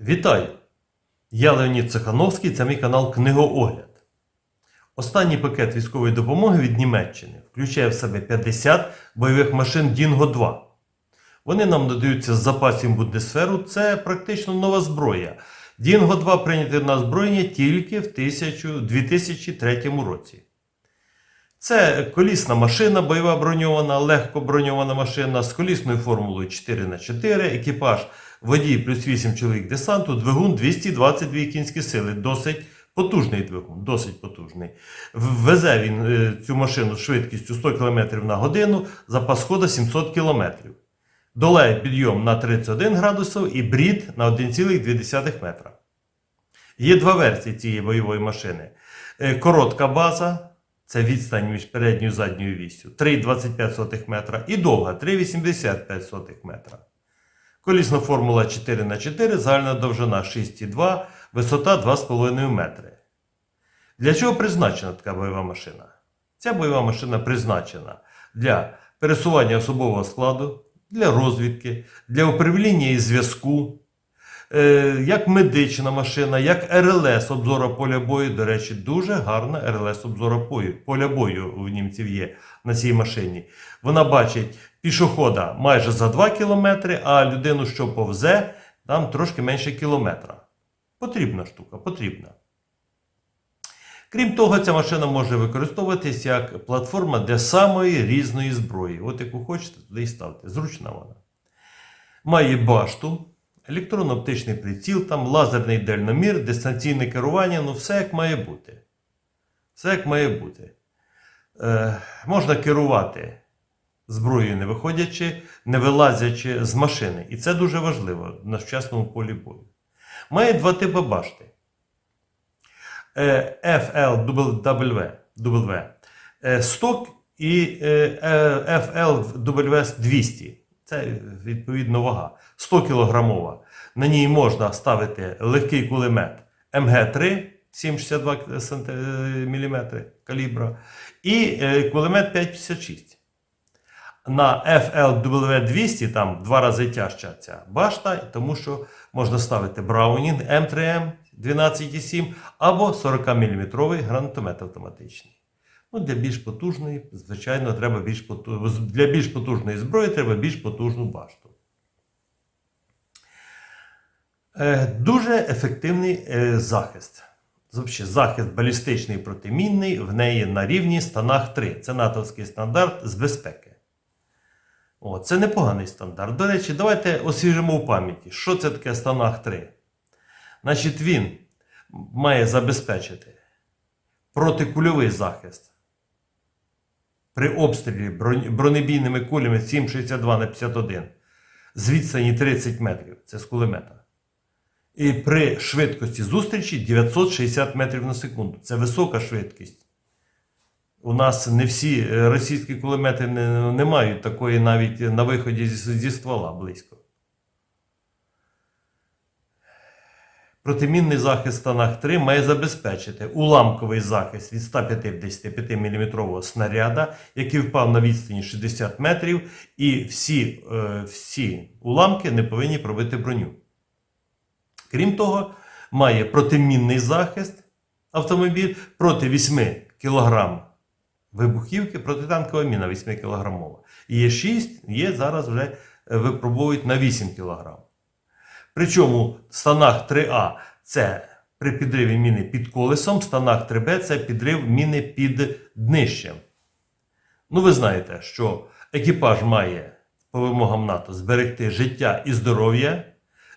Вітаю! Я Леонід Цехановський, це мій канал Книгоогляд. Останній пакет військової допомоги від Німеччини включає в себе 50 бойових машин Дінго 2. Вони нам надаються з запасів Бундесферу. Це практично нова зброя. Дінго 2 прийняти на озброєння тільки в 2003 році. Це колісна машина, бойова броньована, легко броньована машина з колісною формулою 4х4, екіпаж водій плюс 8 чоловік десанту, двигун 222 кінські сили. Досить потужний двигун, досить потужний. Везе він е, цю машину швидкістю 100 км на годину, запас ходу 700 км. Долає підйом на 31 градусів і брід на 1,2 метра. Є два версії цієї бойової машини. Е, Коротка база, це відстань між передньою і задньою вістю, 3,25 метра, і довга 3,85 метра. Колісна формула 4х4, загальна довжина 6,2, висота 2,5 метри. Для чого призначена така бойова машина? Ця бойова машина призначена для пересування особового складу, для розвідки, для управління і зв'язку, е, як медична машина, як РЛС обзора поля бою. До речі, дуже гарна РЛС обзора поля бою у німців є на цій машині. Вона бачить пішохода майже за 2 кілометри, а людину, що повзе, там трошки менше кілометра. Потрібна штука, потрібна. Крім того, ця машина може використовуватись як платформа для самої різної зброї. От яку хочете, туди і ставте. Зручна вона. Має башту, електронно-оптичний приціл, там лазерний дальномір, дистанційне керування, ну все як має бути. Все як має бути. Е, можна керувати зброєю не виходячи, не вилазячи з машини. І це дуже важливо на сучасному полі бою. Має два типи башти. Е, FLW W, е, сток і е, е, FLW 200. Це відповідно вага. 100 кілограмова. На ній можна ставити легкий кулемет МГ3 7,62 мм калібра і е, кулемет 5,56. На FLW 200 там два рази тяжча ця башта, тому що можна ставити Браунінг М3М 12,7 або 40-мм гранатомет автоматичний. Ну, для більш потужної, звичайно, треба більш поту... для більш потужної зброї треба більш потужну башту. Е, Дуже ефективний е, захист. Взагалі, захист балістичний протимінний в неї на рівні станах 3. Це натовський стандарт з безпеки. О, це непоганий стандарт. До речі, давайте освіжимо в пам'яті, що це таке станах 3. Значить, він має забезпечити протикульовий захист при обстрілі бронебійними кулями 7,62 на 51 з відстані 30 метрів. Це з кулемета. І при швидкості зустрічі 960 метрів на секунду. Це висока швидкість. У нас не всі е, російські кулемети не, не мають такої навіть на виході зі, зі ствола близько. Протимінний захист станах 3 має забезпечити уламковий захист від 155 мм снаряда, який впав на відстані 60 метрів, і всі, е, всі уламки не повинні пробити броню. Крім того, має протимінний захист автомобіль проти 8 кг вибухівки, протитанкова міна 8 кг. І є 6, є зараз вже е, випробують на 8 кг. Причому станах 3А це при підриві міни під колесом, станах 3Б це підрив міни під днищем. Ну, ви знаєте, що екіпаж має по вимогам НАТО зберегти життя і здоров'я.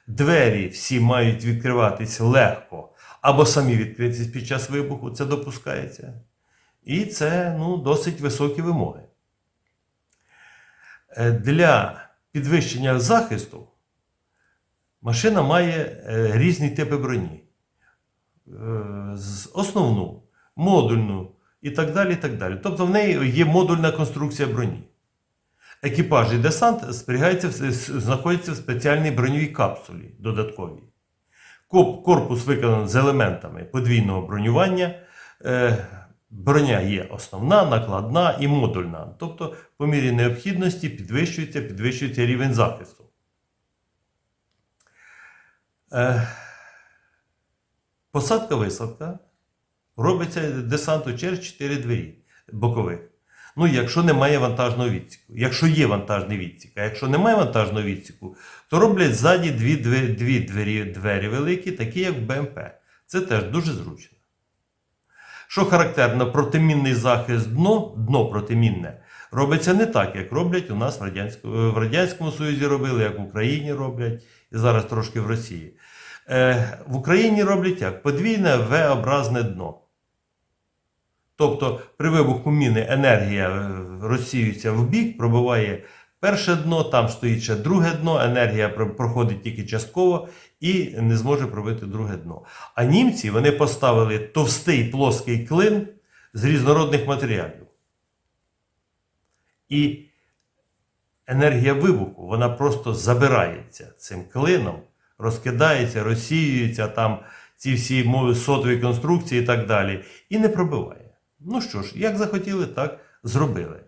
Двері всі мають відкриватись легко або самі відкритись під час вибуху, це допускається. І це ну, досить високі вимоги. Е, Для підвищення захисту машина має е, різні типи броні. Е, Основну, модульну і так далі. і так далі. Тобто в неї є модульна конструкція броні. Екіпаж і десант зберігається, знаходяться в спеціальній броньовій капсулі додатковій. Корпус виконаний з елементами подвійного бронювання. Броня є основна, накладна і модульна. Тобто, по мірі необхідності підвищується, підвищується рівень захисту. Е, посадка висадка робиться десанту через 4 двері бокових. Ну, якщо немає вантажного відсіку. Якщо є вантажний відсік, а якщо немає вантажного відсіку, то роблять ззаді дві, двері, дві двері, двері великі, такі як в БМП. Це теж дуже зручно. Що характерно, протимінний захист дно, дно протимінне, робиться не так, як роблять у нас в Радянському, в Радянському Союзі робили, як в Україні роблять, і зараз трошки в Росії. Е, в Україні роблять як? Подвійне V-образне дно. Тобто при вибуху міни енергія е, розсіюється в бік, пробиває перше дно, там стоїть ще друге дно, енергія проходить тільки частково і не зможе пробити друге дно. А німці вони поставили товстий плоский клин з різнородних матеріалів. І енергія вибуху вона просто забирається цим клином, розкидається, розсіюється там ці всі мови сотові конструкції і так далі, і не пробиває. Ну що ж, як захотіли, так зробили.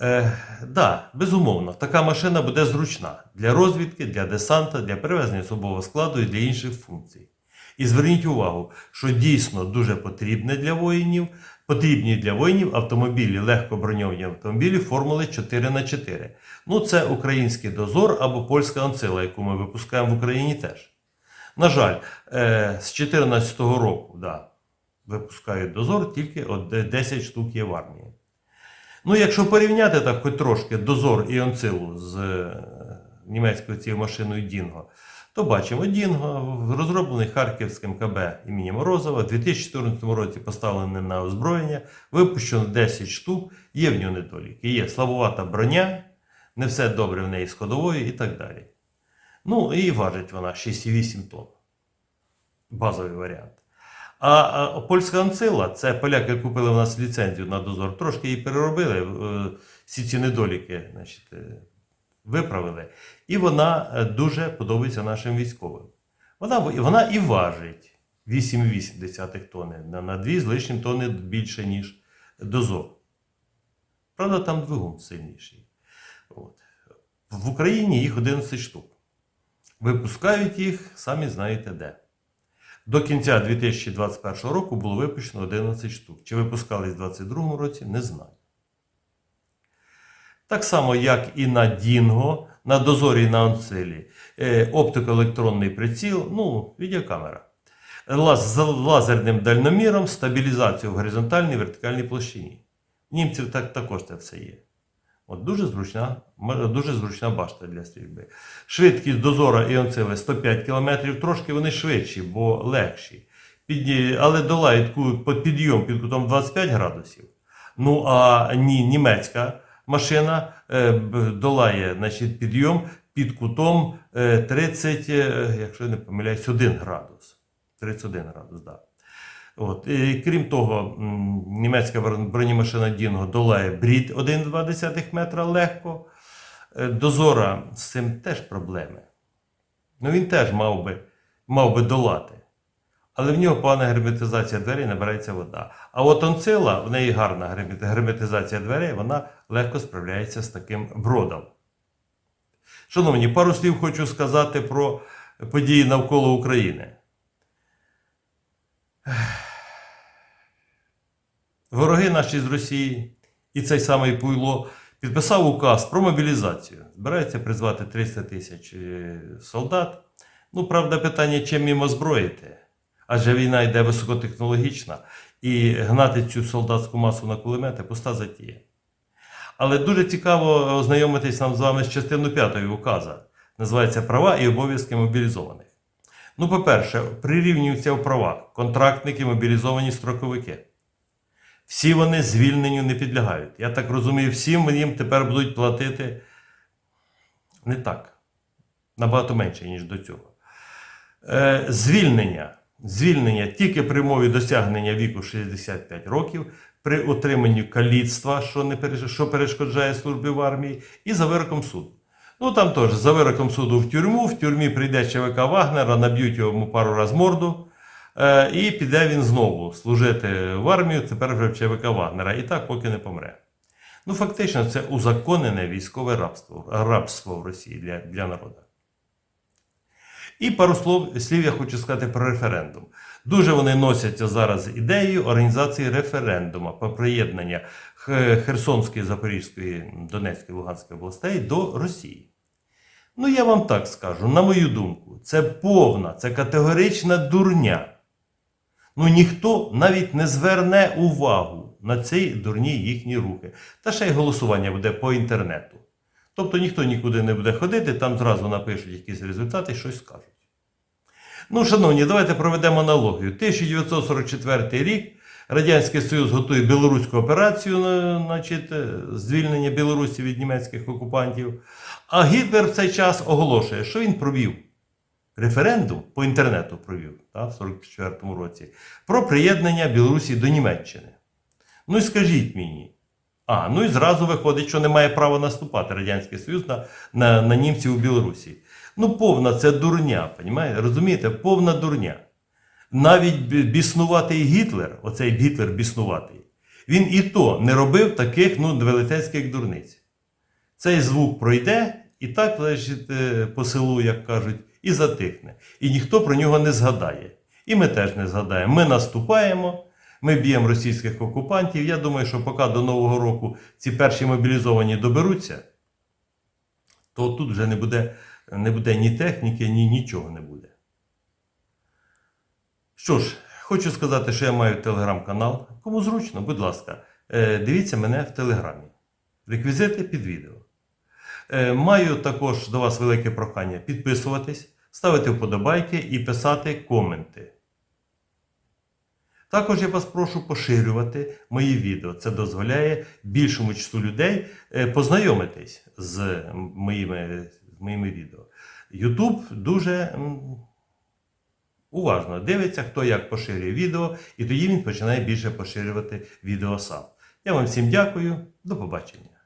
Е, да, безумовно, така машина буде зручна для розвідки, для десанта, для перевезення особового складу і для інших функцій. І зверніть увагу, що дійсно дуже потрібне для воїнів, потрібні для воїнів автомобілі, легко броньовані автомобілі формули 4х4. Ну, це український дозор або польська анцила, яку ми випускаємо в Україні теж. На жаль, е, з 2014 року да, випускають дозор, тільки 10 штук є в армії. Ну, якщо порівняти так хоч трошки дозор і онцилу з е, німецькою цією машиною Дінго, то бачимо Дінго, розроблений Харківським КБ імені Морозова, в 2014 році поставлений на озброєння, випущено 10 штук, є в нього недоліки. Є слабовата броня, не все добре в неї з ходовою і так далі. Ну, і важить вона 6,8 тонн. Базовий варіант. А, польська анцила, це поляки купили в нас ліцензію на дозор, трошки її переробили, е, всі ці недоліки значить, е, виправили. І вона е, дуже подобається нашим військовим. Вона, вона і важить 8,8 тонни, на, на 2 з лишнім тонни більше, ніж дозор. Правда, там двигун сильніший. От. В Україні їх 11 штук. Випускають їх, самі знаєте де. До кінця 2021 року було випущено 11 штук. Чи випускались в 2022 році, не знаю. Так само, як і на Дінго, на дозорі на Анцилі. Е, оптико-електронний приціл, ну, відеокамера. З лазерним дальноміром, стабілізацію в горизонтальній вертикальній площині. Німців так, також це все є. От дуже зручна, дуже зручна башта для стрільби. Швидкість дозора і онцили 105 км, трошки вони швидші, бо легші. Підні- але долають під підйом під кутом 25 градусів. Ну а ні, німецька машина е, долає значить, підйом під кутом е, 30, е, якщо я не помиляюсь, 1 градус. 31 градус, так. Да. От. І, крім того, німецька бронемашина Дінго долає брід 1,2 метра легко. Е, Дозора з цим теж проблеми. Ну він теж мав би, мав би долати. Але в нього погана герметизація дверей, набирається вода. А от онцила, в неї гарна герметизація дверей, вона легко справляється з таким бродом. Шановні, пару слів хочу сказати про події навколо України. Вороги наші з Росії і цей самий Пуйло підписав указ про мобілізацію. Збирається призвати 300 тисяч е, солдат. Ну, правда, питання, чим їм озброїти? Адже війна йде високотехнологічна, і гнати цю солдатську масу на кулемети пуста затія. Але дуже цікаво ознайомитись нам з вами з частиною 5 указа. Називається Права і обов'язки мобілізованих. Ну, по-перше, прирівнюються в правах контрактники, мобілізовані строковики. Всі вони звільненню не підлягають. Я так розумію, всім їм тепер будуть платити не так. Набагато менше, ніж до цього. Е, звільнення. Звільнення тільки при мові досягнення віку 65 років, при отриманні каліцтва, що, не що перешкоджає службі в армії, і за вироком суду. Ну там теж за вироком суду в тюрму, в тюрмі прийде ЧВК Вагнера, наб'ють йому пару раз морду, і піде він знову служити в армію, тепер вже в ЧВК Вагнера, і так поки не помре. Ну, фактично, це узаконене військове рабство, рабство в Росії для, для народу. І пару слов, слів я хочу сказати про референдум. Дуже вони носяться зараз ідеєю організації референдуму про приєднання Херсонської, Запорізької, Донецької, Луганської областей до Росії. Ну, я вам так скажу, на мою думку, це повна, це категорична дурня. Ну ніхто навіть не зверне увагу на ці дурні їхні рухи. Та ще й голосування буде по інтернету. Тобто ніхто нікуди не буде ходити, там зразу напишуть якісь результати щось скажуть. Ну, шановні, давайте проведемо аналогію. 1944 рік Радянський Союз готує білоруську операцію, е, значить, е, звільнення Білорусі від німецьких окупантів. А Гітлер в цей час оголошує, що він провів референдум по інтернету провів та, в 44-му році про приєднання Білорусі до Німеччини. Ну і скажіть мені. А, ну і зразу виходить, що не має права наступати Радянський Союз на, на, на німців у Білорусі. Ну, повна це дурня, понімаєте? розумієте? Повна дурня. Навіть біснуватий Гітлер, оцей Гітлер біснуватий, він і то не робив таких ну, велетенських дурниць. Цей звук пройде і так, значить, е, по селу, як кажуть, і затихне. І ніхто про нього не згадає. І ми теж не згадаємо. Ми наступаємо, ми б'ємо російських окупантів. Я думаю, що поки до Нового року ці перші мобілізовані доберуться, то тут вже не буде, не буде ні техніки, ні нічого не буде. Що ж, хочу сказати, що я маю телеграм-канал. Кому зручно, будь ласка, е, дивіться мене в телеграмі. Реквізити під відео. Е, Маю також до вас велике прохання підписуватись, ставити вподобайки і писати коменти. Також я вас прошу поширювати мої відео. Це дозволяє більшому числу людей е, познайомитись з моїми, з моїми відео. YouTube дуже уважно дивиться, хто як поширює відео, і тоді він починає більше поширювати відео сам. Я вам всім дякую, до побачення.